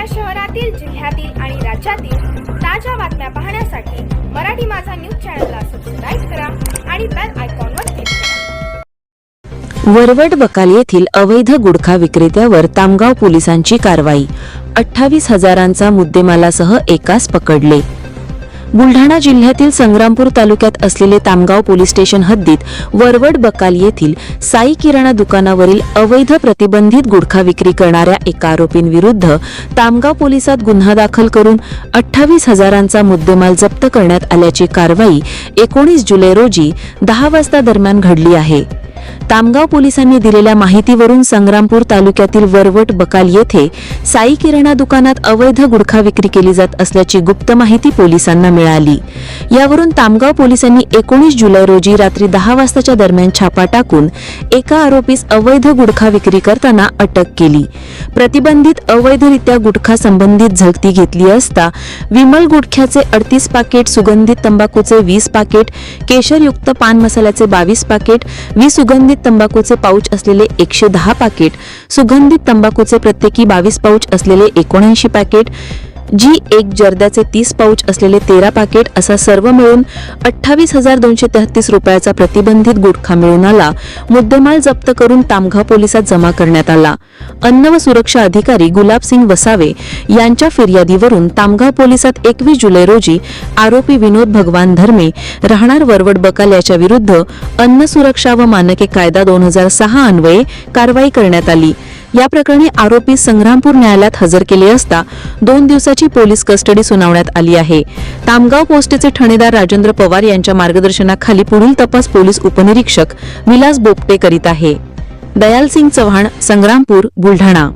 आपल्या शहरातील जिल्ह्यातील आणि राज्यातील ताज्या बातम्या पाहण्यासाठी मराठी माझा न्यूज चॅनलला सबस्क्राईब करा आणि बेल आयकॉन वर क्लिक करा. वरवड बकाल येथील अवैध गुडखा विक्रेत्यावर तामगाव पोलिसांची कारवाई. अठ्ठावीस हजारांचा मुद्देमालासह एकास पकडले. बुलढाणा जिल्ह्यातील संग्रामपूर तालुक्यात असलेले तामगाव पोलीस स्टेशन हद्दीत वरवड बकाल येथील साई किराणा दुकानावरील अवैध प्रतिबंधित गुटखा विक्री करणाऱ्या एका आरोपींविरुद्ध तामगाव पोलिसात गुन्हा दाखल करून अठ्ठावीस हजारांचा मुद्देमाल जप्त करण्यात आल्याची कारवाई एकोणीस जुलै रोजी दहा वाजता दरम्यान घडली आहे. तामगाव पोलिसांनी दिलेल्या माहितीवरून संग्रामपूर तालुक्यातील वरवट बकाल येथे साई किराणा दुकानात अवैध गुडखा विक्री केली जात असल्याची गुप्त माहिती पोलिसांना मिळाली. यावरून तामगाव पोलिसांनी एकोणीस जुलै रोजी रात्री दहा वाजताच्या दरम्यान छापा टाकून एका आरोपीस अवैध गुडखा विक्री करताना अटक केली. प्रतिबंधित अवैधरित्या गुटखा संबंधित झगती घेतली असता विमल गुटख्याचे अडतीस पाकिट सुगंधित तंबाखूचे वीस पाकिट केशरयुक्त पान मसाल्याचे बावीस पाकिट सुगंधित तंबाखूचे पाऊच असलेले एकशे दहा पाकिट सुगंधित तंबाखूचे प्रत्येकी बावीस पाऊच असलेले एकोणऐंशी पॅकेट जी एक जर्द्याचे तीस पाऊच असलेले तेरा पाकिट असा सर्व मिळून अठ्ठावीस हजार दोनशे तेहतीस रुपयाचा प्रतिबंधित गुटखा मिळून आला. मुद्देमाल जप्त करून तामगाव पोलिसात जमा करण्यात आला. अन्न व सुरक्षा अधिकारी गुलाबसिंग वसावे यांच्या फिर्यादीवरून तामगाव पोलिसात एकवीस जुलै रोजी आरोपी विनोद भगवान धर्मे राहणार वरवड बकाल याच्या विरुद्ध अन्न सुरक्षा व मानके कायदा दोन हजार सहा अन्वये कारवाई करण्यात आली. या प्रकरणी आरोपी संग्रामपूर न्यायालयात हजर केले असता दोन दिवसाची पोलीस कस्टडी सुनावण्यात आली आहे. तामगाव पोस्टेचे ठाणेदार राजेंद्र पवार यांच्या मार्गदर्शनाखाली पुढील तपास पोलीस उपनिरीक्षक विलास बोपटे करीत आहे. दयाल सिंग चव्हाण संग्रामपूर बुलढाणा.